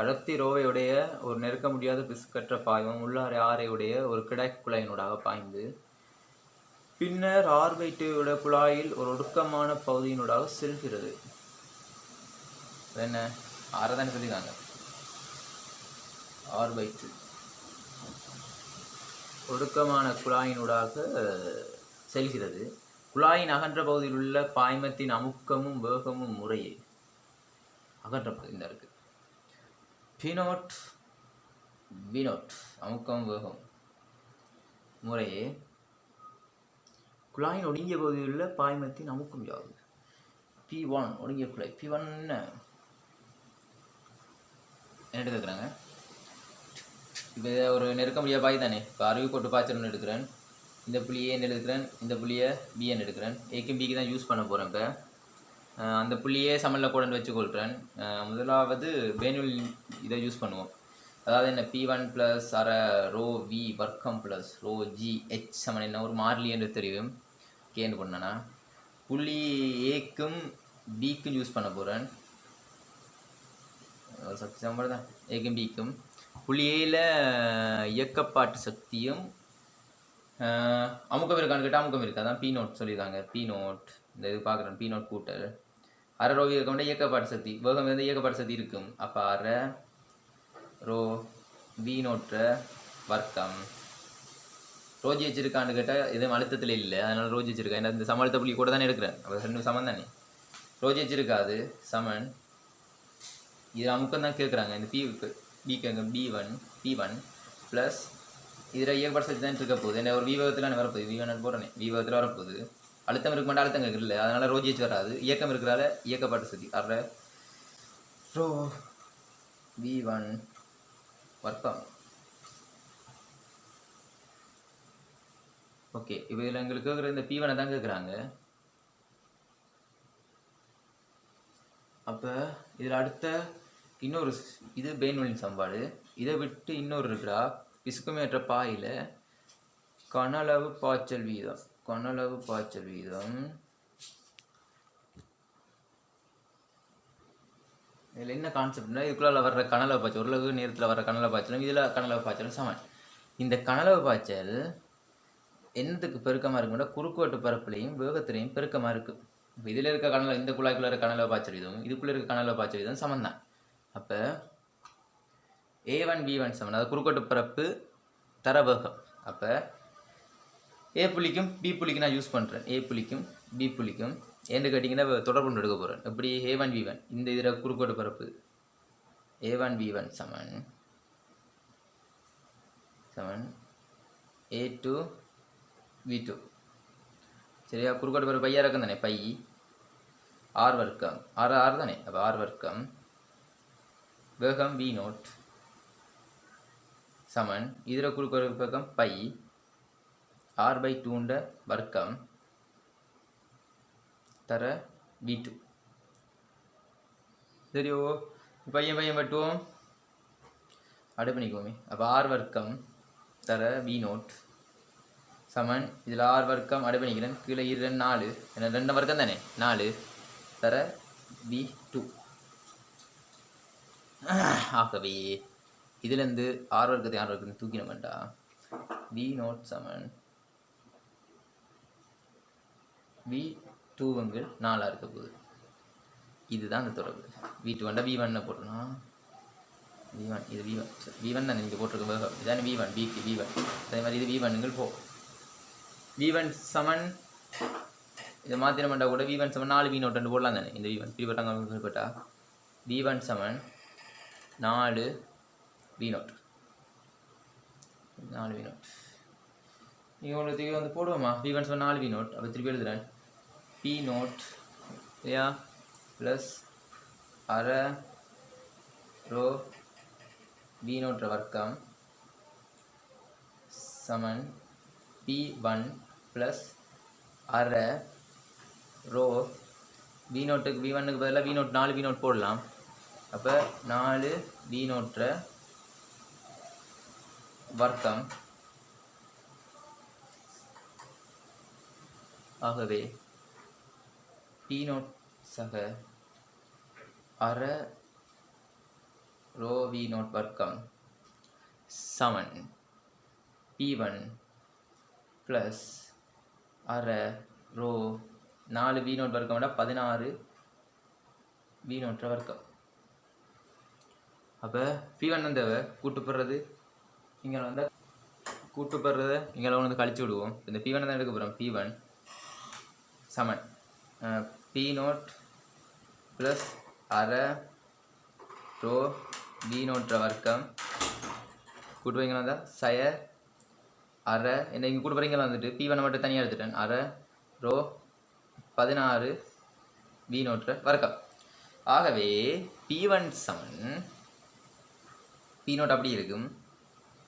அடர்த்தி ரோவையுடைய ஒரு நெருக்க முடியாத பிசுக்கற்ற பாய்வம் உள்ளாரை ஆரையுடைய ஒரு கிடாக் குழாயினூடாக பாய்ந்து பின்னர் ஆர்வைட்டுடைய குழாயில் ஒரு ஒடுக்கமான பகுதியினூடாக செல்கிறது. என்ன என்ன தானே சொல்லியிருக்காங்க. ஆர்வைட்டு ஒடுக்கமான குழாயினூடாக செல்கிறது. குழாயின் அகன்ற பகுதியில் உள்ள பாய்மத்தின் அமுக்கமும் வேகமும் முறையே. அகன்ற பகுதியில் இருக்கு. பினோட் வினோட் அமுக்கம் வேகம். முறையே. குழாயின் ஒடுங்கிய பகுதியில் உள்ள பாய்மத்தின் அமுக்கம் யாது பி ஒன் ஒடுங்கிய குழாய். பி ஒன் என்ன? என்ன கேட்குறாங்க இப்போ ஒரு நெருக்க முடியாத பாய் தானே. இப்போ அருவி போட்டு பாய்ச்சல்னு எடுக்கிறேன். இந்த புள்ளி என்ன எடுக்கிறேன்? இந்த புள்ளியை பிஎன் எடுக்கிறேன். ஏக்கும் பிக்கு தான் யூஸ் பண்ண போகிறேன் இப்போ. அந்த புள்ளியே சமலில் கூட வச்சுக்கொள்கிறேன். கொள்கிறேன் முதலாவது பேனுவல் இதை யூஸ் பண்ணுவோம். அதாவது என்ன பி ஒன் ப்ளஸ் அரை ரோ வி வர்க்கம் ப்ளஸ் ரோ ஜி ஹெச் சமன் என்ன ஒரு மாறிலி என்று தெரியும். கேன்னு பண்ணனா புள்ளி ஏக்கும் பிக்கும் யூஸ் பண்ண போகிறேன் ஒரு சக்தி சம்பளம் தான். ஏக்கும் பிக்கும் புள்ளி ஏயில் இயக்கப்பாட்டு சக்தியும் அமுக்கம் இருக்கான்னு கேட்டால் அமுக்கம் இருக்கா. தான் பி நோட் சொல்லியிருக்காங்க. பி நோட் இந்த இது பார்க்குறேன். பி நோட் கூட்டல். அரை ரோவி இருக்க முடியாது இயக்கப்பாட்டு சக்தி. வேகம் வந்து இயக்கப்பாட்டு சக்தி இருக்கும். அப்போ அரை ரோ வி நோற்ற வர்க்கம். ரோஜி வச்சிருக்கான்னு கேட்டால் எதுவும் அழுத்தத்தில் இல்லை. அதனால் ரோஜி வச்சிருக்கேன் ஏன்னா இந்த சமழுத்த புள்ளி கூட தானே எடுக்கிறேன் அப்போ ரெண்டு சமம் தானே? ரோஜி வச்சிருக்காது. சமன். இது அமுக்கம் தான் கேட்குறாங்க இந்த பி பிக்கு P one P one plus இதில் இயக்கப்பாடு சக்தி தான் இருக்க போகுது. என்ன ஒரு விவகத்தில் வரப்போகுது. விவன் போடுறேன். விவகத்தில் வரப்போகுது. அழுத்தம் இருக்க மாட்டா அழுத்தம் இல்லை அதனால் ரோஜி வராது. இயக்கம் இருக்கிறால இயக்கப்பாட்டு சக்தி அற ரோ வி ஒன் வர்க்கம். ஓகே இப்போ இதில் எங்களுக்கு கேட்குற இந்த பீவனை தான் கேட்குறாங்க அப்போ இதில் அடுத்த இன்னொரு இது பெயின்வெளின் சம்பாடு. இதை விட்டு இன்னொரு இருக்கிறா. பிசுக்குமேற்ற பாயில் கனளவு பாய்ச்சல் வீதம். கனளவு பாய்ச்சல் வீதம். இதில் என்ன கான்செப்ட்னா இதுக்குள்ள வர்ற கனளவு பாய்ச்சல் ஓரளவு நேரத்தில் வர்ற கனளவு பாய்ச்சலும் இதில் கனலவு பாய்ச்சலும் சமன் இந்த கனலவு பாய்ச்சல் என்னத்துக்கு பெருக்கமாக இருக்குன்னா குறுக்குவெட்டு பரப்புலையும் வேகத்திலையும் பெருக்கமாக இருக்குது இப்போ இதில் இருக்க கனல இந்த குழாய்க்குள்ள இருக்க கனளவு பாய்ச்சல் வீதம் இதுக்குள்ளே இருக்க கனளவு பாய்ச்சல் வீதம் சமன் தான் அப்போ ஏ ஒன் பி ஒன் சமன் அதாவது குறுக்கோட்டு பரப்பு தர வேகம் அப்போ ஏ புள்ளிக்கும் பி புள்ளிக்கும் நான் யூஸ் பண்ணுறேன் ஏ புள்ளிக்கும் பி புள்ளிக்கும். ஏன்னு கேட்டிங்கன்னா தொடர்பு எடுக்க போகிறேன் எப்படி? ஏ ஒன் வி ஒன் இந்த இதில் குறுக்கோடு பரப்பு. ஏ ஒன் வி ஒன் சமன். சமன். ஏ டூ வி டூ சரியா? குறுக்கோடு பரப்பு பையாக இருக்கும் தானே? பை. ஆர் வர்க்கம். ஆர் ஆர் தானே? அப்போ ஆர் வர்க்கம். வேகம் வி நோட் சமன். இதில் குறுக்கோடு பக்கம் பை. ஆர் பை டூண்ட வர்க்கம் தர வி டூ சரியோ பையன் பையன் மட்டும் அடை பண்ணிக்குவோமே அப்போ ஆர் வர்க்கம் தர வி நோட். சமன் இதில் ஆர் வர்க்கம் அடை பண்ணிக்கிறேன் கீழே இரு நாலு. ஏன்னா ரெண்டு வர்க்கம் தானே? நாலு. தர வி டூ. ஆகவே இதுலேருந்து ஆர் வர்க்கத்தை ஆர் வர்க்கத்தை தூக்கின வேண்டாம் வி நோட் சமன். வி டூவுங்கள் நாலாக இருக்க போகுது. இதுதான் அந்த தொடர்பு. வி டூ வண்டா வி ஒன்னை போட்டோம்னா வி ஒன் இது வி ஒன் வி ஒன் தான் நீங்கள் போட்டிருக்க வேகம் இதான வி ஒன் பிக்கு வி ஒன் அதே மாதிரி இது வி ஒன்னுங்கள் போ வி ஒன் சமன் இதை மாத்திரம் பண்ணா கூட வி ஒன் சமன் நாலு வி நோட் ரெண்டு போடலாம் தானே. இந்த வி ஒன் பிரிப்பட்டாங்க பிரிப்பட்டா? வி ஒன் சமன் நாலு வி நோட் நாலு வி நோட் நீங்கள் உங்களுக்கு திருப்பி வந்து போடுவோமா? வி ஒன் சமன் நாலு வி நோட் அப்போ திருப்பி எழுதுறேன். பி நோட் இல்லையா ப்ளஸ் அரை ரோ பி நோட்ற வர்க்கம் சமன் பி ஒன் ப்ளஸ் அரை ரோ பி நோட்டுக்கு பி ஒன்னுக்கு பதிலாக பி நோட் நாலு பி நோட் போடலாம். அப்போ நாலு பி நோட்ற வர்க்கம். ஆகவே பி நோட் சக அற ரோ வி நோட் வர்க்கம். செவன் பி ஒன் ப்ளஸ் அரை ரோ நாலு வி நோட் வர்க்கம். விட பதினாறு வி நோட்டில் வர்க்கம் அப்போ பி ஒன் வந்து கூட்டுப்படுறது இங்கே வந்து கூட்டுப்படுறத இங்கே வந்து கழிச்சு விடுவோம். இந்த பி ஒன் தான் எடுக்க போகிறோம் பி ஒன் சமன். பி நோட் ப்ளஸ் அரை ரோ பி நோட்ற வர்க்கம். கூட்டு வைங்களா தான் சயர் அரை என்ன இங்கே கூட்டு போகிறீங்களா வந்துட்டு பி ஒன் மட்டும் தனியாக எடுத்துட்டேன். அரை ரோ பதினாறு பி நோட்ற வர்க்கம். ஆகவே பி ஒன் சமன் பி நோட் அப்படி இருக்கும்.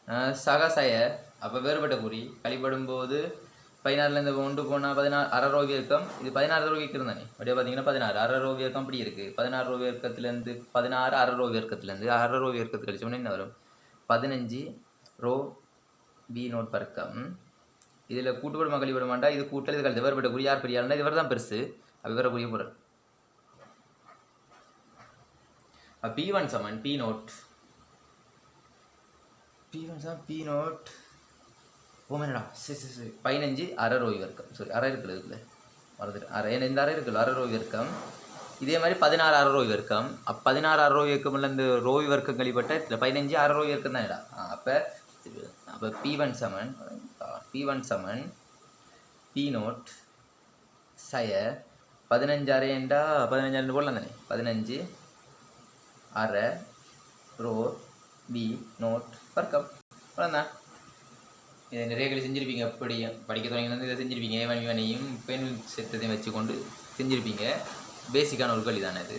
அஹ் சகசய அப்போ வேறுபட்ட குறி கழிப்படும் போது பதினாறுலேருந்து ஒன்று போனால் பதினாறு அரை ரோவி இயக்கம் இது பதினாறு ரோவி இயக்கம் தானே? அப்படியே பார்த்தீங்கன்னா பதினாறு. அரை ரோவி இயக்கம் அப்படி இருக்குது பதினாறு ரோவி இயக்கத்துலேருந்து பதினாறு அரை ரோவி இயக்கத்துலேருந்து அரை ரோவி இயக்கத்து கழிச்சோம்னா என்ன வரும்? பதினஞ்சு ரோ பி நோட் பறக்கம் இதில் கூட்டுப்பட மக்கள் விட மாட்டா. இது கூட்டல் இது கழித்து வேறுபட்ட குறி யார் பெரிய இவர் தான் பெருசு. அது வேற குறிய போகிறார் பி ஒன் சமன் பி நோட் பி ஒன் சமன் பி நோட் உமனடா சரி சரி சரி. பதினஞ்சு அரை ரோய் வர்க்கம். சாரி அரை இருக்குல்ல இதுல மறந்துட்டு அரை இந்த அரை இருக்குல்ல? அரை வர்க்கம். இதே மாதிரி பதினாறு அரை ரோய் வர்க்கம். அப்போ பதினாறு அரை ரோய் வர்க்கம்ல இந்த ரோய் வர்க்கம் கழிப்பட்ட இதில் பதினஞ்சு அரை ரோய் வர்க்கம் தானேடா அப்போ அப்போ பி ஒன் சமன் பி ஒன் சமன் பி நோட் சய பதினஞ்சு அரைண்டா பதினஞ்சு அரை போடலாம் தானே? பதினஞ்சு அரை ரோ பி நோட் வர்க்கம் அவ்வளோதான் இதை நிறைய களி செஞ்சுருப்பீங்க அப்படி படிக்க தொடங்கினது இதை செஞ்சுருப்பீங்க. ஏவன் இவனையும் பெண் செத்ததையும் வச்சுக்கொண்டு செஞ்சுருப்பீங்க. பேசிக்கான ஒரு களி தானே இது?